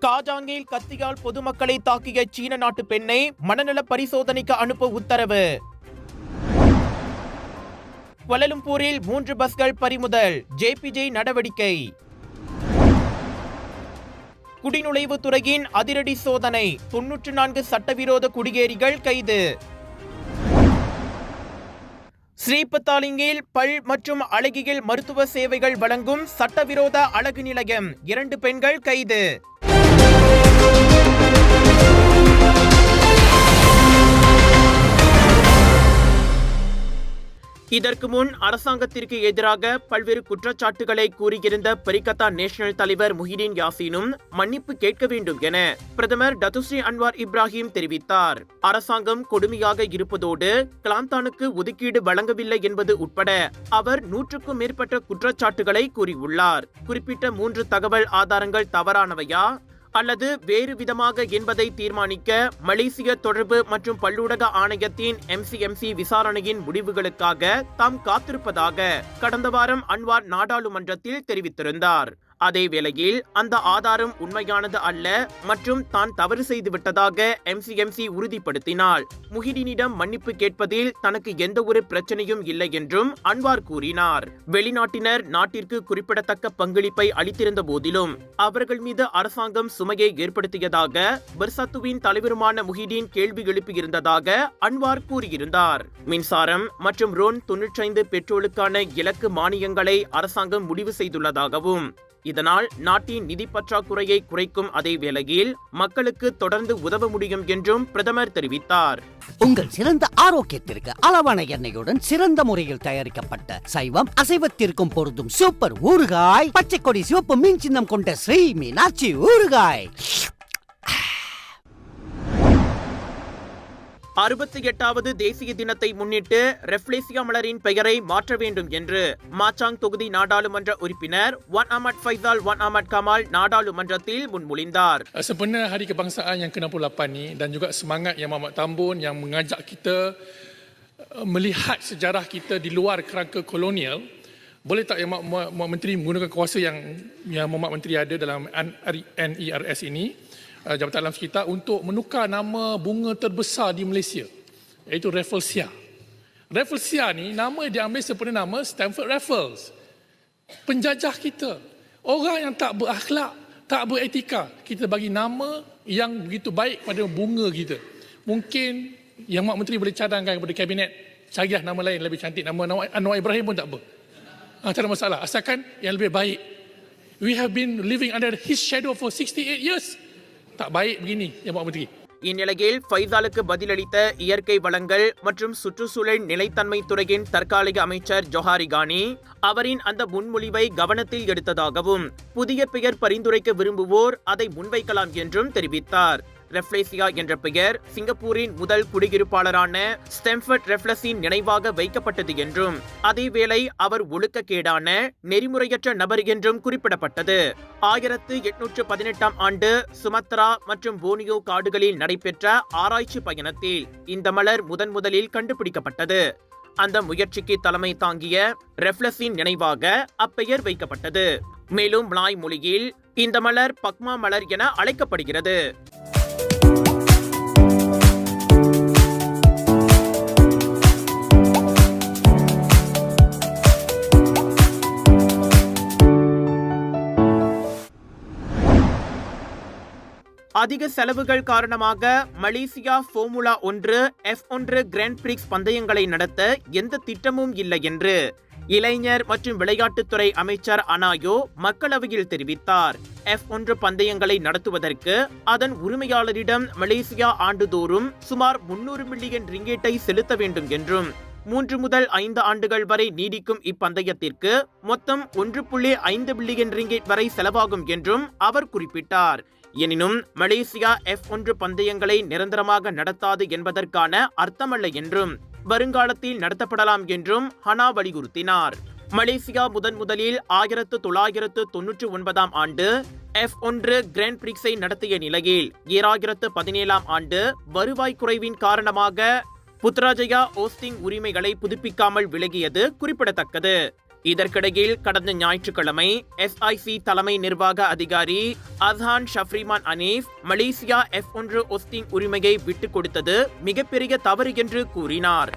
காஜாங்கில் கத்தியால் பொதுமக்களை தாக்கிய சீன நாட்டு பெண்ணை மனநல பரிசோதனைக்கு அனுப்ப உத்தரவு. கொலலும்பூரில் மூன்று பஸ்கள் பறிமுதல் ஜேபிஜே நடவடிக்கை. குடிநுழைவுத் துறையின் அதிரடி சோதனை தொன்னூற்று நான்கு சட்டவிரோத குடியேறிகள் கைது. ஸ்ரீபத்தாலிங்கில் பல் மற்றும் அழகியல் மருத்துவ சேவைகள் வழங்கும் சட்டவிரோத அழகு நிலையம் இரண்டு பெண்கள் கைது. இதற்கு முன் அரசாங்கத்திற்கு எதிராக பல்வேறு குற்றச்சாட்டுகளை கூறியிருந்த பரிகத்தா நேஷனல் தலைவர் முஹிதீன் யாசினும் மன்னிப்பு கேட்க வேண்டும் என பிரதமர் டத்துஸ்ரீ அன்வார் இப்ராஹிம் தெரிவித்தார். அரசாங்கம் கொடுமையாக இருப்பதோடு கிளாந்தானுக்கு ஒதுக்கீடு வழங்கவில்லை என்பது உட்பட அவர் நூற்றுக்கும் மேற்பட்ட குற்றச்சாட்டுகளை கூறியுள்ளார். குறிப்பிட்ட மூன்று தகவல் ஆதாரங்கள் தவறானவையா? அல்லது வேறு விதமாக என்பதை தீர்மானிக்க மலேசிய தொடர்பு மற்றும் பல்லூடக ஆணையத்தின் எம்சிஎம்சி விசாரணையின் முடிவுகளுக்காக தாம் காத்திருப்பதாக கடந்த வாரம் அன்வார் நாடாளுமன்றத்தில் தெரிவித்திருந்தார். அதே வேளையில் அந்த ஆதாரம் உண்மையானது அல்ல மற்றும் தான் தவறு செய்து விட்டதாக எம்சிஎம்சி உறுதிப்படுத்தினார் முஹிடினிடம் மன்னிப்பு கேட்பதில் தனக்கு எந்த ஒரு பிரச்சனையும் இல்லை என்றும் அன்வார் கூறினார். வெளிநாட்டினர் நாட்டிற்கு குறிப்பிடத்தக்க பங்களிப்பை அளித்திருந்த போதிலும் அவர்கள் மீது அரசாங்கம் சுமையை ஏற்படுத்தியதாக பர்சத்துவின் தலைவருமான முஹிடின் கேள்வி எழுப்பியிருந்ததாக அன்வார் கூறியிருந்தார். மின்சாரம் மற்றும் ரோன் தொன்னூற்றைந்து பெட்ரோலுக்கான இலக்கு மானியங்களை அரசாங்கம் முடிவு செய்துள்ளதாகவும் இதனால் நாட்டின் நிதி பற்றாக்குறையை குறைக்கும் அதே வேளையில் மக்களுக்கு தொடர்ந்து உதவ முடியும் என்றும் பிரதமர் தெரிவித்தார். உங்கள் சிறந்த ஆரோக்கியத்திற்கு அளவான எண்ணெயுடன் சிறந்த முறையில் தயாரிக்கப்பட்ட சைவம் அசைவத்திற்கும் பொருந்தும் சூப்பர் ஊறுகாய் பச்சை கொடி சிவப்பு மீன் சின்னம் கொண்ட ஸ்ரீ மீனாட்சி ஊறுகாய். அறுபத்தி எட்டாவது தேசிய தினத்தை முன்னிட்டு ரெஃப்லேசியா மலரின் பெயரை மாற்ற வேண்டும் என்று மாச்சாங் தொகுதி நாடாளுமன்ற உறுப்பினர் Wan Ahmad Faisal Wan Ahmad Kamal நாடாளுமன்றத்தில் முன்மொழிந்தார் Sempena Hari Kebangsaan yang ke-68 ni dan juga semangat yang Muhammad Tambun yang mengajak kita uh, melihat sejarah kita di luar kerangka kolonial, boleh tak yang Muhammad Muhammad Menteri menggunakan kuasa yang yang Muhammad Menteri ada dalam NERS ini, uh, Jabatan Alam Sekitar untuk menukar nama bunga terbesar di Malaysia, iaitu Rafflesia. Rafflesia ni nama diambil sepenuhnya nama Stanford Raffles penjajah kita. Orang yang tak berakhlak, tak beretika. Kita bagi nama yang begitu baik pada bunga kita. Mungkin yang Mak Menteri boleh cadangkan kepada kabinet, carilah nama lain lebih cantik. Nama Anwar Ibrahim pun tak apa. Ha, tak ada masalah. Asalkan yang lebih baik. We have been living under his shadow for 68 years. Tak baik begini, yang buat Menteri. இந்நிலையில் ஃபைசாலுக்கு பதிலளித்த இயற்கை வளங்கள் மற்றும் சுற்றுச்சூழல் நிலைத்தன்மை துறையின் தற்காலிக அமைச்சர் ஜொஹாரி கானி அவரின் அந்த முன்மொழிவை கவனத்தில் எடுத்ததாகவும் புதிய பெயர் பரிந்துரைக்க விரும்புவோர் அதை முன்வைக்கலாம் என்றும் தெரிவித்தார் ரெஃப்ளேசியா என்ற பெயர் சிங்கப்பூரின் முதல் குடியிருப்பாளரான ஸ்டெம்ஃபர்ட் ரெஃப்ளஸின் நினைவாக வைக்கப்பட்டது என்றும் அதேவேளை அவர் ஒழுக்கக்கேடான நெறிமுறையற்ற நபர் என்றும் குறிப்பிடப்பட்டது. ஆயிரத்து எட்நூற்று பதினெட்டாம் ஆண்டு சுமத்ரா மற்றும் போனியோ காடுகளில் நடைபெற்ற ஆராய்ச்சி பயணத்தில் இந்த மலர் முதன் முதலில் கண்டுபிடிக்கப்பட்டது. அந்த முயற்சிக்கு தலைமை தாங்கிய ரெஃப்ளஸின் நினைவாக அப்பெயர் வைக்கப்பட்டது. மேலும் மலாய் மொழியில் இந்த மலர் பக்மா மலர் என அழைக்கப்படுகிறது. அதிக செலவுகள் காரணமாக மலேசியா ஃபோமுலா ஒன்று எஃப் ஒன்று கிராண்ட் பிரிக்ஸ் பந்தயங்களை நடத்த எந்த திட்டமும் இல்லை என்று இளைஞர் மற்றும் விளையாட்டுத்துறை அமைச்சர் அனாயோ மக்களவையில் தெரிவித்தார். எஃப் ஒன்று பந்தயங்களை நடத்துவதற்கு அதன் உரிமையாளரிடம் மலேசியா ஆண்டுதோறும் சுமார் முன்னூறு மில்லியன் ரிங்கேட்டை செலுத்த வேண்டும் என்றும் மூன்று முதல் ஐந்து ஆண்டுகள் வரை நீடிக்கும் இப்பந்தயத்திற்கு மொத்தம் ஒன்று புள்ளி ஐந்து பில்லியன் ரிங்கேட் வரை செலவாகும் என்றும் அவர் குறிப்பிட்டார். எனினும் மலேசியா எஃப் ஒன்று பந்தயங்களை நிரந்தரமாக நடத்தாது என்பதற்கான அர்த்தமல்ல என்றும் வருங்காலத்தில் நடத்தப்படலாம் என்றும் ஹனா வலியுறுத்தினார். மலேசியா முதன் முதலில் ஆயிரத்து தொள்ளாயிரத்து தொன்னூற்றி ஒன்பதாம் ஆண்டு எஃப் ஒன்று கிராண்ட் பிரிக்ஸை நடத்திய நிலையில் ஈராயிரத்து பதினேழாம் ஆண்டு வருவாய் குறைவின் காரணமாக புத்ராஜயா ஓஸ்டிங் உரிமைகளை புதுப்பிக்காமல் விலகியது குறிப்பிடத்தக்கது. இதற்கிடையில் கடந்த ஞாயிற்றுக்கிழமை எஸ்ஐசி தலைமை நிர்வாக அதிகாரி Azhan Shafriman Hanif Malaysia F ஒன்று ஒஸ்டிங் உரிமையை விட்டுக் கொடுத்தது மிகப்பெரிய தவறு என்று கூறினார்.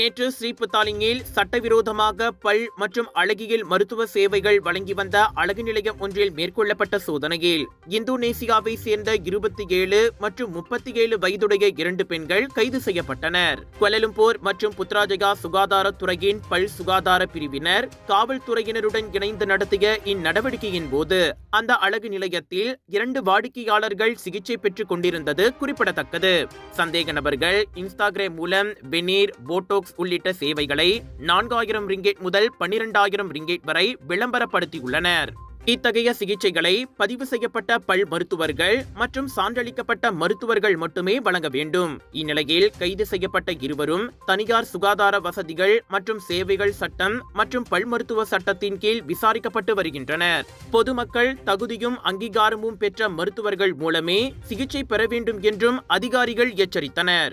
நேற்று ஸ்ரீபுத்தாலிங்கில் சட்டவிரோதமாக பல் மற்றும் அழகியல் மருத்துவ சேவைகள் வழங்கி வந்த அழகு நிலையம் ஒன்றில் மேற்கொள்ளப்பட்ட சோதனையில் இந்தோனேசியாவை சேர்ந்த இருபத்தி ஏழு மற்றும் முப்பத்தி ஏழு வயதுடைய இரண்டு பெண்கள் கைது செய்யப்பட்டனர். கொலலும்பூர் மற்றும் புத்ராஜயா சுகாதாரத்துறையின் பல் சுகாதார பிரிவினர் காவல்துறையினருடன் இணைந்து நடத்திய இந்நடவடிக்கையின் போது அந்த அழகு நிலையத்தில் இரண்டு வாடிக்கையாளர்கள் சிகிச்சை பெற்றுக் கொண்டிருந்தது குறிப்பிடத்தக்கது. சந்தேக நபர்கள் இன்ஸ்டாகிராம் மூலம் வெனீர் போட்டோக்ஸ் உள்ளிட்ட சேவைகளை நான்காயிரம் ரிங்கேட் முதல் பன்னிரெண்டாயிரம் ரிங்கேட் வரை விளம்பரப்படுத்தியுள்ளனர். இத்தகைய சிகிச்சைகளை பதிவு செய்யப்பட்ட பல் மருத்துவர்கள் மற்றும் சான்றளிக்கப்பட்ட மருத்துவர்கள் மட்டுமே வழங்க வேண்டும். இந்நிலையில் கைது செய்யப்பட்ட இருவரும் தனியார் சுகாதார வசதிகள் மற்றும் சேவைகள் சட்டம் மற்றும் பல் மருத்துவ சட்டத்தின் கீழ் விசாரிக்கப்பட்டு வருகின்றனர். பொதுமக்கள் தகுதியும் அங்கீகாரமும் பெற்ற மருத்துவர்கள் மூலமே சிகிச்சை பெற வேண்டும் என்றும் அதிகாரிகள் எச்சரித்தனர்.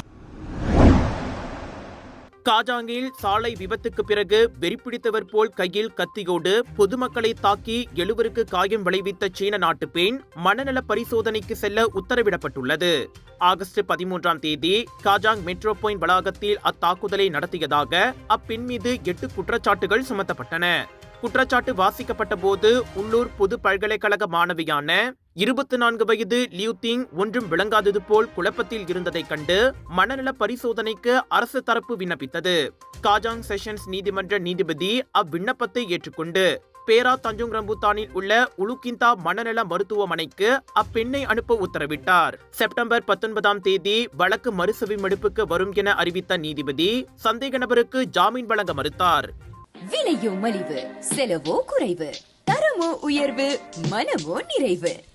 காஜாங்கில் சாலை விபத்துக்கு பிறகு வெறிப்பிடித்தவர் போல் கையில் கத்தியோடு பொதுமக்களை தாக்கி எழுவருக்கு காயம் விளைவித்த சீன நாட்டு பெண் மனநல பரிசோதனைக்கு செல்ல உத்தரவிடப்பட்டுள்ளது. ஆகஸ்ட் பதிமூன்றாம் தேதி காஜாங் மெட்ரோ பாயிண்ட் வளாகத்தில் அத்தாக்குதலை நடத்தியதாக அப்பெண் மீது எட்டு குற்றச்சாட்டுகள் சுமத்தப்பட்டன. குற்றச்சாட்டு வாசிக்கப்பட்ட போது உள்ளூர் பொது பல்கலைக்கழக மாணவியான இருபத்தி நான்கு வயது லியூத்திங் ஒன்றும் விளங்காதது போல் குழப்பத்தில் இருந்ததைக் கண்டு மனநல பரிசோதனைக்கு அரசு தரப்பு விண்ணப்பித்தது. காஜாங் செஷன்ஸ் நீதிமன்ற நீதிபதி அவ்விண்ணப்பத்தை ஏற்றுக்கொண்டு பேரா தஞ்சோங் ரம்புத்தானில் உள்ள உலுக்கிந்தா மனநல மருத்துவமனைக்கு அப்பெண்ணை அனுப்ப உத்தரவிட்டார். செப்டம்பர் பத்தொன்பதாம் தேதி வழக்கு மறுசெவிமடுப்புக்கு வரும் என அறிவித்த நீதிபதி சந்தேக நபருக்கு ஜாமீன் வழங்க மறுத்தார். விலையோ மலிவு செலவோ குறைவு தரமோ உயர்வு மனமோ நிறைவு.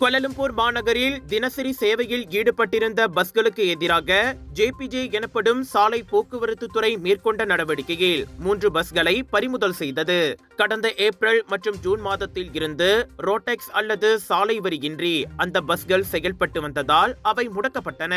கொலலம்பூர் மாநகரில் தினசரி சேவையில் ஈடுபட்டிருந்த பஸ்களுக்கு எதிராக ஜேபிஜே எனப்படும் சாலை போக்குவரத்து துறை மேற்கொண்ட நடவடிக்கையில் மூன்று பஸ்களை பறிமுதல் செய்தது. கடந்த ஏப்ரல் மற்றும் ஜூன் மாதத்தில் இருந்து ரோட்டெக்ஸ் அல்லது சாலை வரியின்றி அந்த பஸ்கள் செயல்பட்டு வந்ததால் அவை முடக்கப்பட்டன.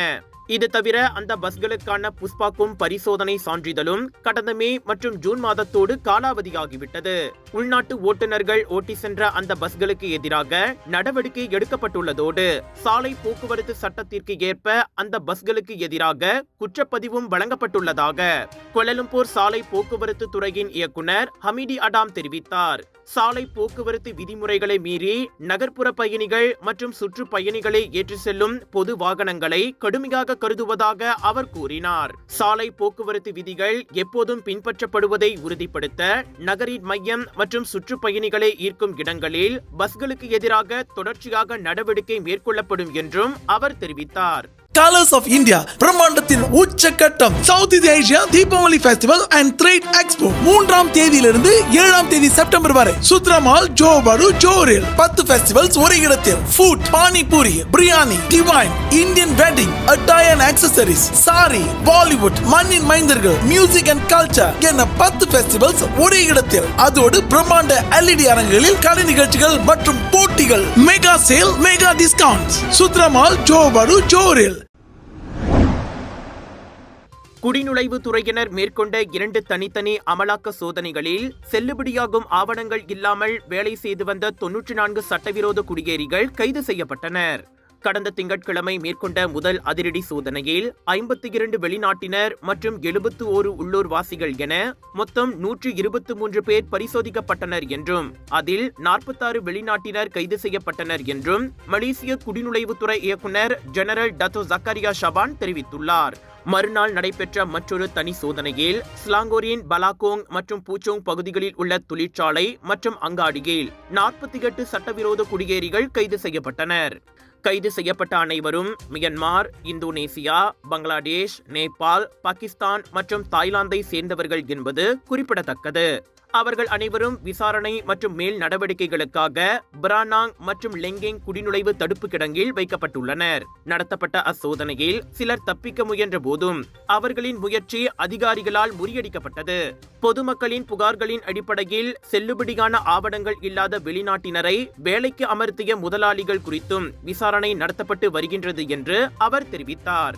இது தவிர அந்த பஸ்களுக்கான புஷ்பாக்கும் பரிசோதனை சான்றிதழும் கடந்த மே மற்றும் ஜூன் மாதத்தோடு காலாவதியாகிவிட்டது. உள்நாட்டு ஓட்டுநர்கள் ஓட்டி சென்ற அந்த பஸ்களுக்கு எதிராக நடவடிக்கை எடுக்கப்பட்டுள்ளதோடு சாலை போக்குவரத்து சட்டத்திற்கு ஏற்ப அந்த பஸ்களுக்கு எதிராக குற்றப்பதிவும் வழங்கப்பட்டுள்ளதாக கொலலும்பூர் சாலை போக்குவரத்து துறையின் இயக்குனர் ஹமிடி அடாம் தெரிவித்தார். சாலை போக்குவரத்து விதிமுறைகளை மீறி நகர்ப்புற பயணிகள் மற்றும் சுற்றுப்பயணிகளை ஏற்றி செல்லும் பொது வாகனங்களை கடுமையாக கருதுவதாக அவர் கூறினார். சாலை போக்குவரத்து விதிகள் எப்போதும் பின்பற்றப்படுவதை உறுதிப்படுத்த நகரின் மையம் மற்றும் சுற்றுப்பயணிகளை ஈர்க்கும் இடங்களில் பஸ்களுக்கு எதிராக தொடர்ச்சியாக நடவடிக்கை மேற்கொள்ளப்படும் என்றும் அவர் தெரிவித்தார். கலர்ஸ் ஆஃப் இந்தியா பிரம்மாண்டத்தின் உச்சக்கட்டம் south India Asia Deepavali festival and trade expo மூன்றாம் தேதியிலிருந்து ஏழாம் தேதி செப்டம்பர் வரை சுத்ரமால் ஜோபரு ஜோரில் பத்து ஃபெஸ்டிவல்ஸ் ஒரே இடத்தில். Food panipuri biryani divine Indian wedding attire and accessories sari Bollywood மண்ணின் மைந்தர்கள் மியூசிக் அண்ட் கல்ச்சர் என பத்து ஃபெஸ்டிவல்ஸ் ஒரே இடத்தில். அதோடு பிரம்மாண்ட எல்இடி அரங்குகளில் கலை நிகழ்ச்சிகள் மற்றும் போட்டிகள் mega sale mega discount Sutera Mall Johor Bahru ஜோரில் குடிநுழைவு துறையினர் மேற்கொண்ட இரண்டு தனித்தனி அமலாக்க சோதனைகளில் செல்லுபடியாகும் ஆவணங்கள் இல்லாமல் வேலை செய்து வந்த தொன்னூற்றி நான்கு சட்டவிரோத குடியேறிகள் கைது செய்யப்பட்டனர். கடந்த திங்கட்கிழமை மேற்கொண்ட முதல் அதிரடி சோதனையில் ஐம்பத்தி இரண்டு வெளிநாட்டினர் மற்றும் எழுபத்து ஓரு உள்ளூர் வாசிகள் என மொத்தம் நூற்று இருபத்தி மூன்று பேர் பரிசோதிக்கப்பட்டனர் என்றும் அதில் நாற்பத்தாறு வெளிநாட்டினர் கைது செய்யப்பட்டனர் என்றும் மலேசிய குடிநுழைவுத்துறை இயக்குனர் ஜெனரல் டத்தோ ஜக்கரியா ஷபான் தெரிவித்துள்ளார். மறுநாள் நடைபெற்ற மற்றொரு தனி சோதனையில் ஸ்லாங்கோரின் பலாகோங் மற்றும் பூச்சோங் பகுதிகளில் உள்ள தொழிற்சாலை மற்றும் அங்காடியில் நாற்பத்தி எட்டு சட்டவிரோத குடியேறிகள் கைது செய்யப்பட்டனர். கைது செய்யப்பட்ட அனைவரும் மியன்மார் இந்தோனேசியா பங்களாதேஷ் நேபாள் பாகிஸ்தான் மற்றும் தாய்லாந்தை சேர்ந்தவர்கள் என்பது குறிப்பிடத்தக்கது. அவர்கள் அனைவரும் விசாரணை மற்றும் மேல் நடவடிக்கைகளுக்காக பிரானாங் மற்றும் லெங்கிங் குடிநுழைவு தடுப்பு கிடங்கில் வைக்கப்பட்டுள்ளனர். நடத்தப்பட்ட அச்சோதனையில் சிலர் தப்பிக்க முயன்ற போதும் அவர்களின் முயற்சி அதிகாரிகளால் முறியடிக்கப்பட்டது. பொதுமக்களின் புகார்களின் அடிப்படையில் செல்லுபடியான ஆவணங்கள் இல்லாத வெளிநாட்டினரை வேலைக்கு அமர்த்திய முதலாளிகள் குறித்தும் விசாரணை நடத்தப்பட்டு வருகின்றது என்று அவர் தெரிவித்தார்.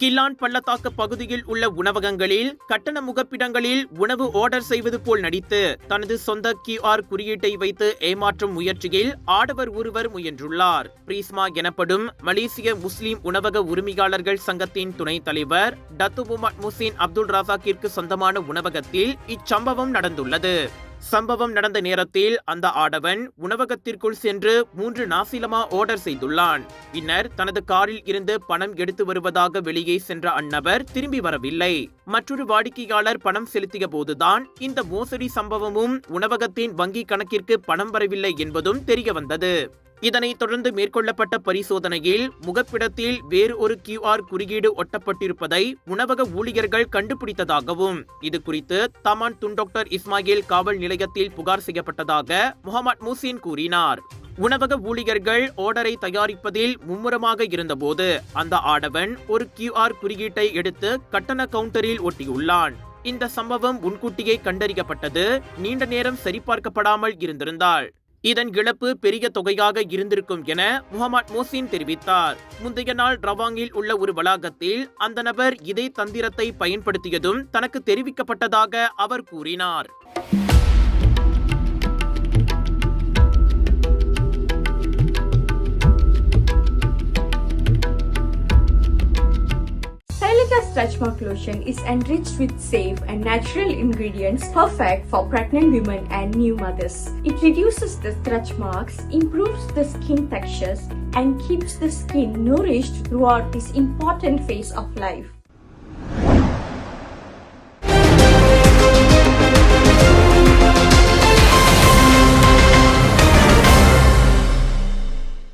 கில்லான் பள்ளத்தாக்கு பகுதியில் உள்ள உணவகங்களில் கட்டண முகப்பிடங்களில் உணவு ஆர்டர் செய்வது போல் நடித்து தனது சொந்த கியூஆர் குறியீட்டை வைத்து ஏமாற்றும் முயற்சியில் ஆடவர் ஒருவர் முயன்றுள்ளார். பிரீஸ்மா எனப்படும் மலேசிய முஸ்லிம் உணவக உரிமையாளர்கள் சங்கத்தின் துணைத் தலைவர் டத்து முகமது முசீன் அப்துல் ராசாக்கிற்கு சொந்தமான உணவகத்தில் இச்சம்பவம் நடந்துள்ளது. சம்பவம் நடந்த நேரத்தில் அந்த ஆடவன் உணவகத்திற்குள் சென்று மூன்று நாசிலமா ஆர்டர் செய்துள்ளான். பின்னர் தனது காரில் இருந்து பணம் எடுத்து வருவதாக வெளியே சென்ற அந்நபர் திரும்பி வரவில்லை. மற்றொரு வாடிக்கையாளர் பணம் செலுத்திய போதுதான் இந்த மோசடி சம்பவமும் உணவகத்தின் வங்கி கணக்கிற்கு பணம் வரவில்லை என்பதும் தெரிய வந்தது இதனைத் தொடர்ந்து மேற்கொள்ளப்பட்ட பரிசோதனையில் முகப்பிடத்தில் வேறு ஒரு கியூஆர் குறியீடு ஒட்டப்பட்டிருப்பதை உணவக ஊழியர்கள் கண்டுபிடித்ததாகவும் இது குறித்து தமான் துன் டாக்டர் இஸ்மாயில் காவல் நிலையத்தில் புகார் செய்யப்பட்டதாக முகமது மூசின் கூறினார். உணவக ஊழியர்கள் ஆர்டரை தயாரிப்பதில் மும்முரமாக இருந்தபோது அந்த ஆடவன் ஒரு கியூஆர் குறியீட்டை எடுத்து கட்டண கவுண்டரில் ஒட்டியுள்ளான். இந்த சம்பவம் முன்கூட்டியே கண்டறியப்பட்டது நீண்ட நேரம் சரிபார்க்கப்படாமல் இருந்திருந்தால் இதன் இழப்பு பெரிய தொகையாக இருந்திருக்கும் என முகமது மோசின் தெரிவித்தார். முந்தைய நாள் ரவாங்கில் உள்ள ஒரு வளாகத்தில் அந்த நபர் இதே தந்திரத்தை பயன்படுத்தியதும் தனக்கு தெரிவிக்கப்பட்டதாக அவர் கூறினார். Celica Stretch Mark Lotion is enriched with safe and natural ingredients perfect for pregnant women and new mothers. It reduces the stretch marks, improves the skin textures, and keeps the skin nourished throughout this important phase of life.